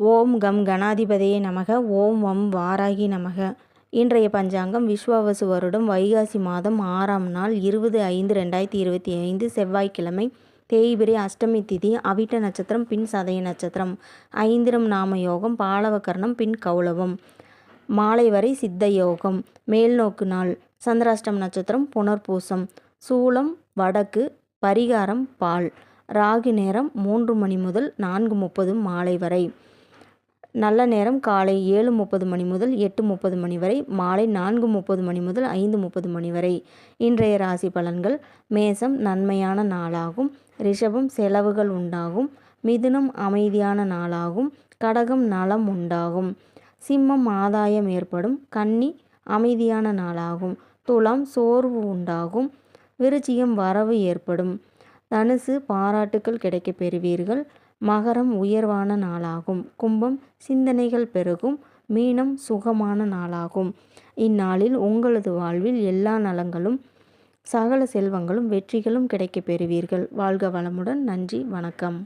ஓம் come கணாதிபதியே நமக ஓம் வம் வாராகி நமக. இன்றைய பஞ்சாங்கம் விஸ்வாவசு வருடம் வைகாசி மாதம் ஆறாம் நாள் இருபது ஐந்து ரெண்டாயிரத்தி இருபத்தி ஐந்து செவ்வாய்க்கிழமை. தேய்பிரி அஷ்டமி திதி அவிட்ட நட்சத்திரம் பின் சதய நட்சத்திரம். ஐந்திரம் நாம யோகம் பாலவகர்ணம் பின் கௌளவம். மாலை வரை சித்த யோகம். மேல்நோக்கு நாள் சந்திராஷ்டம் நட்சத்திரம் புனர்பூசம். சூளம் வடக்கு பரிகாரம் பால். ராகு நேரம் மூன்று மணி முதல் நான்கு முப்பது மாலை வரை. நல்ல நேரம் காலை ஏழு முப்பது மணி முதல் எட்டு முப்பது மணி வரை மாலை நான்கு முப்பது மணி முதல் ஐந்து முப்பது மணி வரை. இன்றைய ராசி பலன்கள் மேசம் நன்மையான நாளாகும் ரிஷபம் செலவுகள் உண்டாகும் மிதுனம் அமைதியான நாளாகும் கடகம் நலம் உண்டாகும். சிம்மம் ஆதாயம் ஏற்படும் கன்னி அமைதியான நாளாகும் துலாம் சோர்வு உண்டாகும் விருச்சியம் வரவு ஏற்படும். தனுசு பாராட்டுக்கள் கிடைக்கப் பெறுவீர்கள் மகரம் உயர்வான நாளாகும். கும்பம் சிந்தனைகள் பெருகும். மீனம் சுகமான நாளாகும். இந்நாளில் உங்களது வாழ்வில் எல்லா நலங்களும் சகல செல்வங்களும் வெற்றிகளும் கிடைக்கப் பெறுவீர்கள். வாழ்க வளமுடன். நன்றி. வணக்கம்.